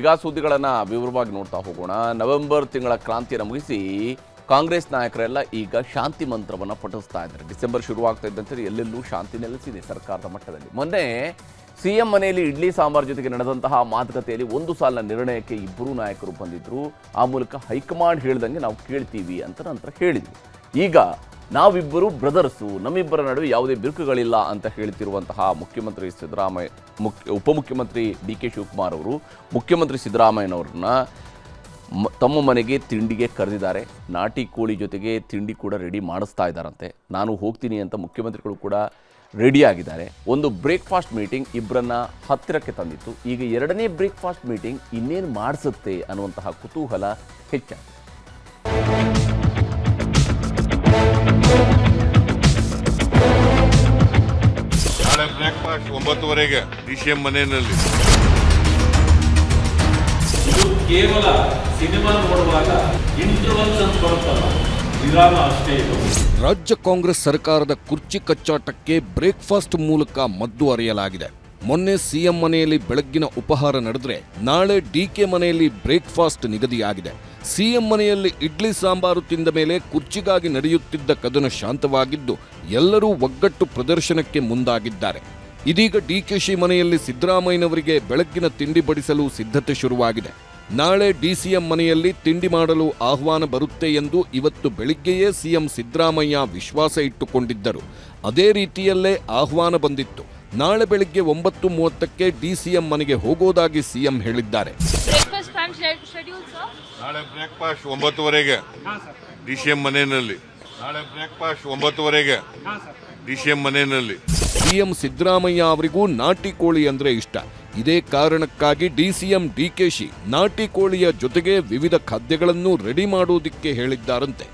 ಈಗ ಸುದ್ದಿಗಳನ್ನು ವಿವರವಾಗಿ ನೋಡ್ತಾ ಹೋಗೋಣ. ನವೆಂಬರ್ ತಿಂಗಳ ಕ್ರಾಂತಿಯನ್ನು ಮುಗಿಸಿ ಕಾಂಗ್ರೆಸ್ ನಾಯಕರೆಲ್ಲ ಈಗ ಶಾಂತಿ ಮಂತ್ರವನ್ನು ಪಠಿಸ್ತಾ ಇದ್ದಾರೆ. ಡಿಸೆಂಬರ್ ಶುರುವಾಗ್ತಾ ಇದ್ದಂತೆ ಎಲ್ಲೆಲ್ಲೂ ಶಾಂತಿ ನೆಲೆಸಿದೆ ಸರ್ಕಾರದ ಮಟ್ಟದಲ್ಲಿ. ಮೊನ್ನೆ ಸಿಎಂ ಮನೆಯಲ್ಲಿ ಇಡ್ಲಿ ಸಾಂಬಾರ್ ಜೊತೆಗೆ ನಡೆದಂತಹ ಮಾತುಕತೆಯಲ್ಲಿ ಒಂದು ಸಾಲಿನ ನಿರ್ಣಯಕ್ಕೆ ಇಬ್ಬರು ನಾಯಕರು ಬಂದಿದ್ದರು ಆ ಮೂಲಕ ಹೈಕಮಾಂಡ್ ಹೇಳ್ದಂಗೆ ನಾವು ಕೇಳ್ತೀವಿ ಅಂತ ನಂತರ ಹೇಳಿದ್ವಿ. ಈಗ ನಾವಿಬ್ಬರು ಬ್ರದರ್ಸು ನಮ್ಮಿಬ್ಬರ ನಡುವೆ ಯಾವುದೇ ಬಿರುಕುಗಳಿಲ್ಲ ಅಂತ ಹೇಳ್ತಿರುವಂತಹ ಮುಖ್ಯಮಂತ್ರಿ ಸಿದ್ದರಾಮಯ್ಯ ಮುಖ್ಯ ಉಪಮುಖ್ಯಮಂತ್ರಿ ಡಿ ಕೆ ಶಿವಕುಮಾರ್ ಅವರು ಮುಖ್ಯಮಂತ್ರಿ ಸಿದ್ದರಾಮಯ್ಯನವ್ರನ್ನ ತಮ್ಮ ಮನೆಗೆ ತಿಂಡಿಗೆ ಕರೆದಿದ್ದಾರೆ. ನಾಟಿ ಕೋಳಿ ಜೊತೆಗೆ ತಿಂಡಿ ಕೂಡ ರೆಡಿ ಮಾಡಿಸ್ತಾ ಇದ್ದಾರಂತೆ. ನಾನು ಹೋಗ್ತೀನಿ ಅಂತ ಮುಖ್ಯಮಂತ್ರಿಗಳು ಕೂಡ ರೆಡಿ ಆಗಿದ್ದಾರೆ. ಒಂದು ಬ್ರೇಕ್ಫಾಸ್ಟ್ ಮೀಟಿಂಗ್ ಇಬ್ಬರನ್ನ ಹತ್ತಿರಕ್ಕೆ ತಂದಿತ್ತು. ಈಗ ಎರಡನೇ ಬ್ರೇಕ್ಫಾಸ್ಟ್ ಮೀಟಿಂಗ್ ಇನ್ನೇನು ಮಾಡಿಸುತ್ತೆ ಅನ್ನುವಂತಹ ಕುತೂಹಲ ಹೆಚ್ಚಾಗಿದೆ. ಒಂಬತ್ತುವರೆಗೆ ಡಿ ಸಿ ಎಂ ಮನೆಯಲ್ಲಿ. ಇದು ಕೇವಲ ಸಿನಿಮಾ ನೋಡುವಾಗ ಇಂಟರ್ವಲ್ಸ್ ಅಂತ ಬರುತ್ತಲ್ಲ. ವಿರಾಮ ಅಷ್ಟೇ ಇದು. ರಾಜ್ಯ ಕಾಂಗ್ರೆಸ್ ಸರ್ಕಾರದ ಕುರ್ಚಿ ಕಚ್ಚಾಟಕ್ಕೆ ಬ್ರೇಕ್ಫಾಸ್ಟ್ ಮೂಲಕ ಮದ್ದು ಅರಿಯಲಾಗಿದೆ. ಮೊನ್ನೆ ಸಿಎಂ ಮನೆಯಲ್ಲಿ ಬೆಳಗ್ಗಿನ ಉಪಹಾರ ನಡೆದ್ರೆ ನಾಳೆ ಡಿಕೆ ಮನೆಯಲ್ಲಿ ಬ್ರೇಕ್ಫಾಸ್ಟ್ ನಿಗದಿಯಾಗಿದೆ. ಸಿಎಂ ಮನೆಯಲ್ಲಿ ಇಡ್ಲಿ ಸಾಂಬಾರು ತಿಂದ ಮೇಲೆ ಕುರ್ಚಿಗಾಗಿ ನಡೆಯುತ್ತಿದ್ದ ಕದನ ಶಾಂತವಾಗಿದ್ದು ಎಲ್ಲರೂ ಒಗ್ಗಟ್ಟು ಪ್ರದರ್ಶನಕ್ಕೆ ಮುಂದಾಗಿದ್ದಾರೆ. ಇದೀಗ ಡಿ ಕೆ ಶಿ ಮನೆಯಲ್ಲಿ ಸಿದ್ದರಾಮಯ್ಯನವರಿಗೆ ಬೆಳಕಿನ ತಿಂಡಿ ಬಡಿಸಲು ಸಿದ್ಧತೆ ಶುರುವಾಗಿದೆ. ನಾಳೆ ಡಿಸಿಎಂ ಮನೆಯಲ್ಲಿ ತಿಂಡಿ ಮಾಡಲು ಆಹ್ವಾನ ಬರುತ್ತೆ ಎಂದು ಇವತ್ತು ಬೆಳಿಗ್ಗೆಯೇ ಸಿಎಂ ಸಿದ್ದರಾಮಯ್ಯ ವಿಶ್ವಾಸ ಇಟ್ಟುಕೊಂಡಿದ್ದರು. ಅದೇ ರೀತಿಯಲ್ಲೇ ಆಹ್ವಾನ ಬಂದಿತ್ತು. ನಾಳೆ ಬೆಳಿಗ್ಗೆ ಒಂಬತ್ತು ಮೂವತ್ತಕ್ಕೆ ಡಿಸಿಎಂ ಮನೆಗೆ ಹೋಗೋದಾಗಿ ಸಿಎಂ ಹೇಳಿದ್ದಾರೆ. ಬ್ರೇಕ್ಫಾಸ್ಟ್ ಪ್ಲಾನ್ ಶೆಡ್ಯೂಲ್ ಸರ್ ನಾಳೆ ಬ್ರೇಕ್ಫಾಸ್ಟ್ ಒಂಬತ್ತುವರೆಗೆ. ಡಿ ಸಿ ಎಂ ಮನೆಯಲ್ಲಿ. ನಾಳೆ ಬ್ರೇಕ್ಫಾಸ್ಟ್ ಒಂಬತ್ತುವರೆಗೆ. ಡಿ ಸಿ ಎಂ ಮನೆಯಲ್ಲಿ. ಸಿಎಂ ಸಿದ್ದರಾಮಯ್ಯ ಅವರಿಗೂ ನಾಟಿ ಕೋಳಿ ಅಂದ್ರೆ ಇಷ್ಟ. ಇದೇ ಕಾರಣಕ್ಕಾಗಿ ಡಿಸಿಎಂ ಡಿಕೆಶಿ ನಾಟಿ ಕೋಳಿಯ ಜೊತೆಗೆ ವಿವಿಧ ಖಾದ್ಯಗಳನ್ನು ರೆಡಿ ಮಾಡುವುದಕ್ಕೆ ಹೇಳಿದ್ದಾರಂತೆ.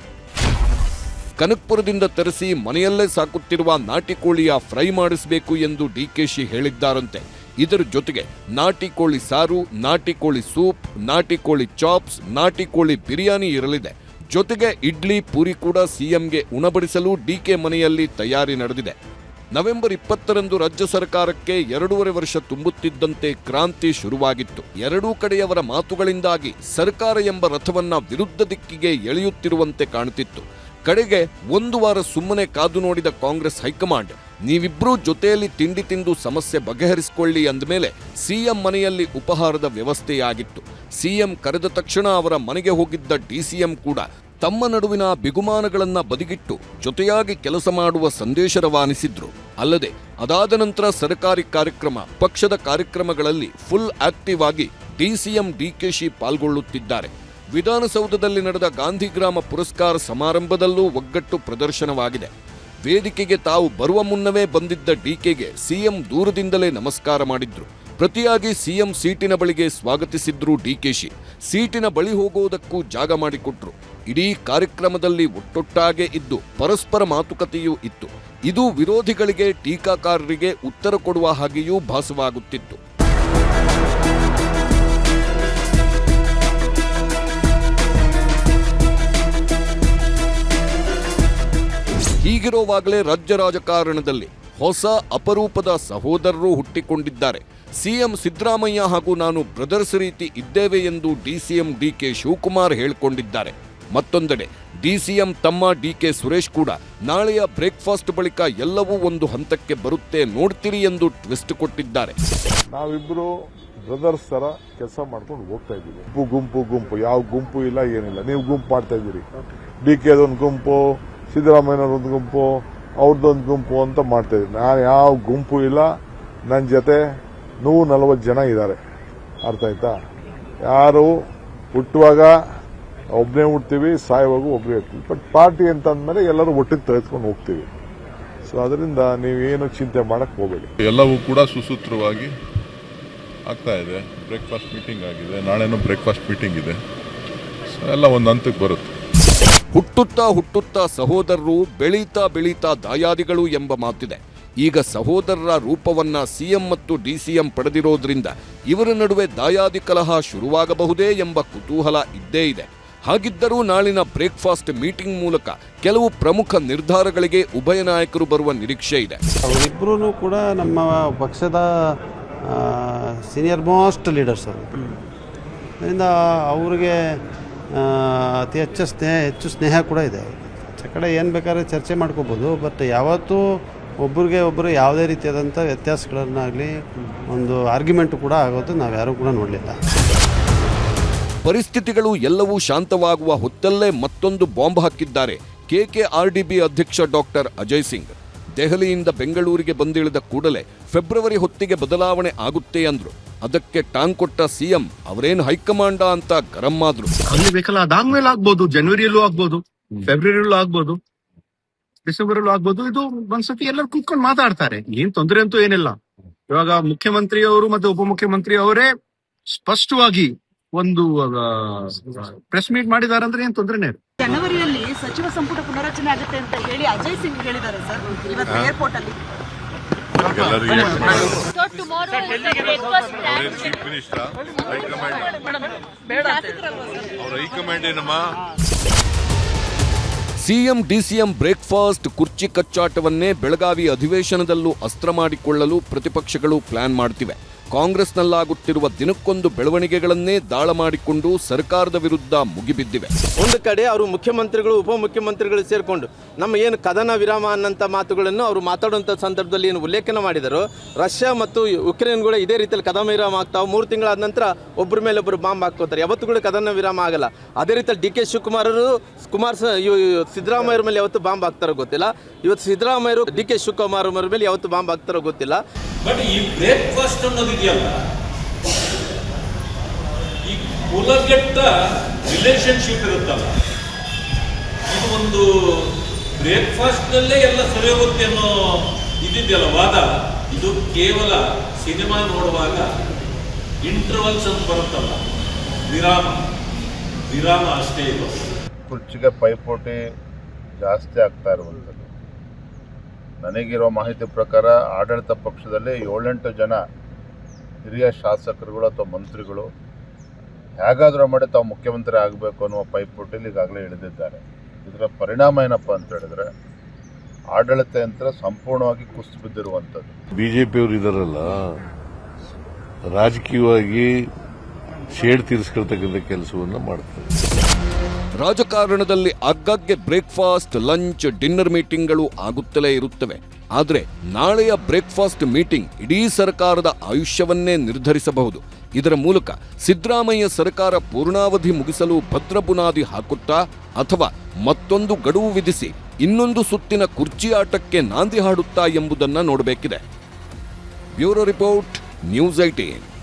ಕನಕ್ಪುರದಿಂದ ತರಿಸಿ ಮನೆಯಲ್ಲೇ ಸಾಕುತ್ತಿರುವ ನಾಟಿ ಕೋಳಿಯ ಫ್ರೈ ಮಾಡಿಸಬೇಕು ಎಂದು ಡಿಕೆಶಿ ಹೇಳಿದ್ದಾರಂತೆ. ಇದರ ಜೊತೆಗೆ ನಾಟಿ ಕೋಳಿ ಸಾರು, ನಾಟಿ ಕೋಳಿ ಸೂಪ್, ನಾಟಿ ಕೋಳಿ ಚಾಪ್ಸ್, ನಾಟಿ ಕೋಳಿ ಬಿರಿಯಾನಿ ಇರಲಿದೆ. ಜೊತೆಗೆ ಇಡ್ಲಿ, ಪೂರಿ ಕೂಡ ಸಿಎಂಗೆ ಉಣಬಡಿಸಲು ಡಿಕೆ ಮನೆಯಲ್ಲಿ ತಯಾರಿ ನಡೆದಿದೆ. ನವೆಂಬರ್ ಇಪ್ಪತ್ತರಂದು ರಾಜ್ಯ ಸರ್ಕಾರಕ್ಕೆ ಎರಡೂವರೆ ವರ್ಷ ತುಂಬುತ್ತಿದ್ದಂತೆ ಕ್ರಾಂತಿ ಶುರುವಾಗಿತ್ತು. ಎರಡೂ ಕಡೆಯವರ ಮಾತುಗಳಿಂದಾಗಿ ಸರ್ಕಾರ ಎಂಬ ರಥವನ್ನ ವಿರುದ್ಧ ದಿಕ್ಕಿಗೆ ಎಳೆಯುತ್ತಿರುವಂತೆ ಕಾಣುತ್ತಿತ್ತು. ಕಡೆಗೆ ಒಂದು ವಾರ ಸುಮ್ಮನೆ ಕಾದು ನೋಡಿದ ಕಾಂಗ್ರೆಸ್ ಹೈಕಮಾಂಡ್, ನೀವಿಬ್ರೂ ಜೊತೆಯಲ್ಲಿ ತಿಂಡಿ ತಿಂದು ಸಮಸ್ಯೆ ಬಗೆಹರಿಸಿಕೊಳ್ಳಿ ಅಂದಮೇಲೆ ಸಿಎಂ ಮನೆಯಲ್ಲಿ ಉಪಹಾರದ ವ್ಯವಸ್ಥೆಯಾಗಿತ್ತು. ಸಿಎಂ ಕರೆದ ತಕ್ಷಣ ಅವರ ಮನೆಗೆ ಹೋಗಿದ್ದ ಡಿಸಿಎಂ ಕೂಡ ತಮ್ಮ ನಡುವಿನ ಬಿಗುಮಾನಗಳನ್ನು ಬದಿಗಿಟ್ಟು ಜೊತೆಯಾಗಿ ಕೆಲಸ ಮಾಡುವ ಸಂದೇಶ ರವಾನಿಸಿದ್ರು. ಅಲ್ಲದೆ, ಅದಾದ ನಂತರ ಸರ್ಕಾರಿ ಕಾರ್ಯಕ್ರಮ, ಪಕ್ಷದ ಕಾರ್ಯಕ್ರಮಗಳಲ್ಲಿ ಫುಲ್ ಆಕ್ಟಿವ್ ಆಗಿ ಡಿಸಿಎಂ ಡಿಕೆಶಿ ಪಾಲ್ಗೊಳ್ಳುತ್ತಿದ್ದಾರೆ. ವಿಧಾನಸೌಧದಲ್ಲಿ ನಡೆದ ಗಾಂಧಿಗ್ರಾಮ ಪುರಸ್ಕಾರ ಸಮಾರಂಭದಲ್ಲೂ ಒಗ್ಗಟ್ಟು ಪ್ರದರ್ಶನವಾಗಿದೆ. ವೇದಿಕೆಗೆ ತಾವು ಬರುವ ಮುನ್ನವೇ ಬಂದಿದ್ದ ಡಿಕೆಗೆ ಸಿಎಂ ದೂರದಿಂದಲೇ ನಮಸ್ಕಾರ ಮಾಡಿದ್ರು. ಪ್ರತಿಯಾಗಿ ಸಿಎಂ ಸೀಟಿನ ಬಳಿಗೆ ಸ್ವಾಗತಿಸಿದ್ರು ಡಿಕೆಶಿ. ಸೀಟಿನ ಬಳಿ ಹೋಗುವುದಕ್ಕೂ ಜಾಗ ಮಾಡಿಕೊಟ್ರು. ಇಡೀ ಕಾರ್ಯಕ್ರಮದಲ್ಲಿ ಒಟ್ಟೊಟ್ಟಾಗೆ ಇದ್ದು ಪರಸ್ಪರ ಮಾತುಕತೆಯೂ ಇತ್ತು. ಇದು ವಿರೋಧಿಗಳಿಗೆ ಟೀಕಾಕಾರರಿಗೆ ಉತ್ತರ ಕೊಡುವ ಹಾಗೆಯೂ ಭಾಸವಾಗುತ್ತಿತ್ತು. ಹೀಗಿರುವಾಗಲೇ ರಾಜ್ಯ ರಾಜಕಾರಣದಲ್ಲಿ ಹೊಸ ಅಪರೂಪದ ಸಹೋದರರು ಹುಟ್ಟಿಕೊಂಡಿದ್ದಾರೆ. ಸಿಎಂ ಸಿದ್ದರಾಮಯ್ಯ ಹಾಗೂ ನಾನು ಬ್ರದರ್ಸ್ ರೀತಿ ಇದ್ದೇವೆ ಎಂದು ಡಿಸಿಎಂ ಡಿಕೆ ಶಿವಕುಮಾರ್ ಹೇಳಿಕೊಂಡಿದ್ದಾರೆ. ಮತ್ತೊಂದೆಡೆ, ಡಿಸಿಎಂ ತಮ್ಮ ಡಿಕೆ ಸುರೇಶ್ ಕೂಡ ನಾಳೆಯ ಬ್ರೇಕ್ಫಾಸ್ಟ್ ಬಳಿಕ ಎಲ್ಲವೂ ಒಂದು ಹಂತಕ್ಕೆ ಬರುತ್ತೆ ನೋಡ್ತೀರಿ ಎಂದು ಟ್ವಿಸ್ಟ್ ಕೊಟ್ಟಿದ್ದಾರೆ. ನಾವಿಬ್ರು ಬ್ರದರ್ಸ್ ತರ ಕೆಲಸ ಮಾಡ್ಕೊಂಡು ಹೋಗ್ತಾ ಇದ್ದೀವಿ. ಗುಂಪು ಗುಂಪು ಯಾವ ಗುಂಪು ಇಲ್ಲ, ಏನಿಲ್ಲ. ನೀವು ಗುಂಪು ಮಾಡ್ತಾ ಇದ್ದೀರಿ. ಡಿ ಒಂದು ಗುಂಪು ಸಿದ್ದರಾಮಯ್ಯನವ್ರೊಂದು ಗುಂಪು ಅವ್ರದ್ದೊಂದು ಗುಂಪು ಅಂತ ಮಾಡ್ತಾ ಇದ್ದೀನಿ. ನಾನು ಯಾವ ಗುಂಪು ಇಲ್ಲ ನನ್ನ ಜೊತೆ ನೂರ ನಲವತ್ತು ಜನ ಇದ್ದಾರೆ ಅರ್ಥ ಆಯ್ತಾ? ಯಾರು ಹುಟ್ಟುವಾಗ ಒಬ್ಬನೇ ಹುಡ್ತೀವಿ ಸಾಯುವಾಗ ಒಬ್ಬರೇ ಇರ್ತೀವಿ ಬಟ್ ಪಾರ್ಟಿ ಅಂತ ಅಂದಮೇಲೆ ಎಲ್ಲರೂ ಒಟ್ಟಿಗೆ ತೆಗೆದುಕೊಂಡು ಹೋಗ್ತೀವಿ. ಸೊ ಅದರಿಂದ ನೀವೇನು ಚಿಂತೆ ಮಾಡಕ್ಕೆ ಹೋಗಬೇಡಿ. ಎಲ್ಲವೂ ಕೂಡ ಸುಸೂತ್ರವಾಗಿ ಆಗ್ತಾ ಇದೆ. ಬ್ರೇಕ್ಫಾಸ್ಟ್ ಮೀಟಿಂಗ್ ಆಗಿದೆ. ನಾಳೆನೂ ಬ್ರೇಕ್ಫಾಸ್ಟ್ ಮೀಟಿಂಗ್ ಇದೆ. ಸೊ ಎಲ್ಲ ಒಂದು ಹಂತಕ್ಕೆ ಬರುತ್ತೆ. ಹುಟ್ಟುತ್ತಾ ಹುಟ್ಟುತ್ತಾ ಸಹೋದರರು ಬೆಳೀತಾ ಬೆಳೀತಾ ದಾಯಾದಿಗಳು ಎಂಬ ಮಾತಿದೆ. ಈಗ ಸಹೋದರರ ರೂಪವನ್ನ ಸಿಎಂ ಮತ್ತು ಡಿಸಿಎಂ ಪಡೆದಿರೋದ್ರಿಂದ ಇವರ ನಡುವೆ ದಾಯಾದಿ ಕಲಹ ಶುರುವಾಗಬಹುದೇ ಎಂಬ ಕುತೂಹಲ ಇದ್ದೇ ಇದೆ. ಹಾಗಿದ್ದರೂ ನಾಳಿನ ಬ್ರೇಕ್ಫಾಸ್ಟ್ ಮೀಟಿಂಗ್ ಮೂಲಕ ಕೆಲವು ಪ್ರಮುಖ ನಿರ್ಧಾರಗಳಿಗೆ ಉಭಯ ನಾಯಕರು ಬರುವ ನಿರೀಕ್ಷೆ ಇದೆ. ಅವರಿಬ್ಬರೂ ಕೂಡ ನಮ್ಮ ಪಕ್ಷದ ಸೀನಿಯರ್ ಮೋಸ್ಟ್ ಲೀಡರ್ಸ್ ಅವರು. ಅದರಿಂದ ಅವ್ರಿಗೆ ಅತಿ ಹೆಚ್ಚು ಸ್ನೇಹ ಹೆಚ್ಚು ಸ್ನೇಹ ಕೂಡ ಇದೆ. ಆಚೆ ಕಡೆ ಏನು ಬೇಕಾದ್ರೆ ಚರ್ಚೆ ಮಾಡ್ಕೋಬೋದು ಬಟ್ ಯಾವತ್ತೂ ಒಬ್ಬರಿಗೆ ಒಬ್ಬರು ಯಾವುದೇ ರೀತಿಯಾದಂಥ ವ್ಯತ್ಯಾಸಗಳನ್ನಾಗಲಿ ಒಂದು ಆರ್ಗ್ಯುಮೆಂಟ್ ಕೂಡ ಆಗೋದು ನಾವು ಯಾರೂ ಕೂಡ ನೋಡಲಿಲ್ಲ. ಪರಿಸ್ಥಿತಿಗಳು ಎಲ್ಲವೂ ಶಾಂತವಾಗುವ ಹೊತ್ತಲ್ಲೇ ಮತ್ತೊಂದು ಬಾಂಬ್ ಹಾಕಿದ್ದಾರೆ. ಕೆಕೆಆರ್ಡಿಬಿ ಅಧ್ಯಕ್ಷ ಡಾಕ್ಟರ್ ಅಜಯ್ ಸಿಂಗ್. ದೆಹಲಿಯಿಂದ ಬೆಂಗಳೂರಿಗೆ ಬಂದಿಳಿದ ಕೂಡಲೇ ಫೆಬ್ರವರಿ ಹೊತ್ತಿಗೆ ಬದಲಾವಣೆ ಆಗುತ್ತೆ ಅಂದ್ರು. ಅದಕ್ಕೆ ಟಾಂಗ್ ಕೊಟ್ಟ ಸಿಎಂ, ಅವರೇನು ಹೈಕಮಾಂಡ ಅಂತ ಗರಂ ಆದ್ರು? ಅಲ್ಲಿ ಬೇಕಲ್ಲ, ಅದಾದ್ಮೇಲೆ ಆಗ್ಬೋದು, ಜನವರಿಯಲ್ಲೂ ಆಗ್ಬೋದು, ಫೆಬ್ರವರಿಯಲ್ಲೂ ಆಗ್ಬೋದು ಡಿಸೆಂಬರ್ ಅಲ್ಲೂ ಆಗ್ಬೋದು, ಇದು ಒಂದ್ಸತಿ ಎಲ್ಲರೂ ಕೂತ್ಕೊಂಡು ಮಾತಾಡ್ತಾರೆ. ಏನ್ ತೊಂದರೆ ಅಂತೂ ಏನಿಲ್ಲ. ಇವಾಗ ಮುಖ್ಯಮಂತ್ರಿ ಅವರು ಮತ್ತೆ ಉಪಮುಖ್ಯಮಂತ್ರಿ ಅವರೇ ಸ್ಪಷ್ಟವಾಗಿ ಒಂದು ಪ್ರೆಸ್ ಮೀಟ್ ಮಾಡಿದ್ದಾರೆ ಅಂದ್ರೆ ಏನ್ ತೊಂದರೆನೇ. ಜನವರಿಯಲ್ಲಿ ಸಚಿವ ಸಂಪುಟ ಪುನರಚನೆ ಆಗುತ್ತೆ ಅಂತ ಹೇಳಿ ಅಜಯ್ ಸಿಂಗ್ ಹೇಳಿದ್ದಾರೆ ಸರ್ ಇವತ್ತು ಏರ್ಪೋರ್ಟ್ ಅಲ್ಲಿ ಸಿಎಂ ಡಿಸಿಎಂ ಬ್ರೇಕ್ಫಾಸ್ಟ್ ಕುರ್ಚಿ ಕಚ್ಚಾಟವನ್ನೇ ಬೆಳಗಾವಿ ಅಧಿವೇಶನದಲ್ಲೂ ಅಸ್ತ್ರ ಮಾಡಿಕೊಳ್ಳಲು ಪ್ರತಿಪಕ್ಷಗಳು ಪ್ಲಾನ್ ಮಾಡ್ತಿವೆ. ಕಾಂಗ್ರೆಸ್ನಲ್ಲಾಗುತ್ತಿರುವ ದಿನಕ್ಕೊಂದು ಬೆಳವಣಿಗೆಗಳನ್ನೇ ದಾಳ ಮಾಡಿಕೊಂಡು ಸರ್ಕಾರದ ವಿರುದ್ಧ ಮುಗಿಬಿದ್ದಿವೆ. ಒಂದು ಕಡೆ ಅವರು ಮುಖ್ಯಮಂತ್ರಿಗಳು ಉಪಮುಖ್ಯಮಂತ್ರಿಗಳು ಸೇರಿಕೊಂಡು ನಮ್ಮ ಏನು ಕದನ ವಿರಾಮ ಅನ್ನಂಥ ಮಾತುಗಳನ್ನು ಅವರು ಮಾತಾಡುವಂಥ ಸಂದರ್ಭದಲ್ಲಿ ಏನು ಉಲ್ಲೇಖನ ಮಾಡಿದರು. ರಷ್ಯಾ ಮತ್ತು ಉಕ್ರೇನ್ಗಳು ಇದೇ ರೀತಿಯಲ್ಲಿ ಕದನ ವಿರಾಮ ಆಗ್ತಾವೆ. ಮೂರು ತಿಂಗಳಾದ ನಂತರ ಒಬ್ಬರ ಮೇಲೆ ಒಬ್ಬರು ಬಾಂಬ್ ಹಾಕೋತಾರೆ ಯಾವತ್ತು ಕೂಡ ಕದನ ವಿರಾಮ ಆಗಲ್ಲ. ಅದೇ ರೀತಿಯಲ್ಲಿ ಡಿ ಕೆ ಶಿವಕುಮಾರರು ಕುಮಾರ್ ಸಿದ್ದರಾಮಯ್ಯರ ಮೇಲೆ ಯಾವತ್ತು ಬಾಂಬ್ ಹಾಕ್ತಾರೋ ಗೊತ್ತಿಲ್ಲ. ಇವತ್ತು ಸಿದ್ದರಾಮಯ್ಯರು ಡಿ ಕೆ ಶಿವಕುಮಾರ್ ಮೇಲೆ ಯಾವತ್ತು ಬಾಂಬ್ ಹಾಕ್ತಾರೋ ಗೊತ್ತಿಲ್ಲ. ಬಟ್ ಈ ಬ್ರೇಕ್ಫಾಸ್ಟ್ ಅನ್ನೋದಿದೆಯಲ್ಲ ಈ ಕುಲಗೆಟ್ಟ ರಿಲೇಶನ್ಶಿಪ್ ಇರುತ್ತಲ್ಲ. ಇದು ಒಂದು ಬ್ರೇಕ್ಫಾಸ್ಟ್ನಲ್ಲೇ ಎಲ್ಲ ಸರಿ ಹೋಗುತ್ತೆ ಅನ್ನೋ ಇದಿದೆಯಲ್ಲ ವಾದ? ಇದು ಕೇವಲ ಸಿನಿಮಾ ನೋಡುವಾಗ ಇಂಟರ್ವಲ್ಸ್ ಅಂತ ಬರುತ್ತಲ್ಲ. ವಿರಾಮ. ವಿರಾಮ ಅಷ್ಟೇ ಇದು. ಕುರ್ಚಿಗೆ ಪೈಪೋಟಿ ಜಾಸ್ತಿ ಆಗ್ತಾ ಇರುವಂಥದ್ದು. ನನಗಿರೋ ಮಾಹಿತಿ ಪ್ರಕಾರ ಆಡಳಿತ ಪಕ್ಷದಲ್ಲಿ ಏಳೆಂಟು ಜನ ಹಿರಿಯ ಶಾಸಕರುಗಳು ಅಥವಾ ಮಂತ್ರಿಗಳು ಹೇಗಾದರೂ ಮಾಡಿ ತಾವು ಮುಖ್ಯಮಂತ್ರಿ ಆಗಬೇಕು ಅನ್ನುವ ಪೈಪೋಟಿಲಿ ಈಗಾಗಲೇ ಇಳಿದಿದ್ದಾರೆ. ಇದರ ಪರಿಣಾಮ ಏನಪ್ಪ ಅಂತ ಹೇಳಿದ್ರೆ ಆಡಳಿತ ಯಂತ್ರ ಸಂಪೂರ್ಣವಾಗಿ ಕುಸಿದು ಬಿದ್ದಿರುವಂಥದ್ದು. ಬಿಜೆಪಿಯವರು ಇದರಲ್ಲ ರಾಜಕೀಯವಾಗಿ ಶೇಡ್ ತೀರಿಸ್ಕೊಳ್ತಕ್ಕಂಥ ಕೆಲಸವನ್ನು ಮಾಡ್ತಾರೆ. ರಾಜಕಾರಣದಲ್ಲಿ ಆಗಾಗ್ಗೆ ಬ್ರೇಕ್ಫಾಸ್ಟ್ ಲಂಚ್ ಡಿನ್ನರ್ ಮೀಟಿಂಗ್ಗಳು ಆಗುತ್ತಲೇ ಇರುತ್ತವೆ. ಆದರೆ ನಾಳೆಯ ಬ್ರೇಕ್ಫಾಸ್ಟ್ ಮೀಟಿಂಗ್ ಇಡೀ ಸರ್ಕಾರದ ಆಯುಷ್ಯವನ್ನೇ ನಿರ್ಧರಿಸಬಹುದು. ಇದರ ಮೂಲಕ ಸಿದ್ದರಾಮಯ್ಯ ಸರ್ಕಾರ ಪೂರ್ಣಾವಧಿ ಮುಗಿಸಲು ಭದ್ರ ಬುನಾದಿ ಹಾಕುತ್ತಾ ಅಥವಾ ಮತ್ತೊಂದು ಗಡುವು ವಿಧಿಸಿ ಇನ್ನೊಂದು ಸುತ್ತಿನ ಕುರ್ಚಿ ಆಟಕ್ಕೆ ನಾಂದಿ ಹಾಡುತ್ತಾ ಎಂಬುದನ್ನು ನೋಡಬೇಕಿದೆ. Bureau report, news eighteen.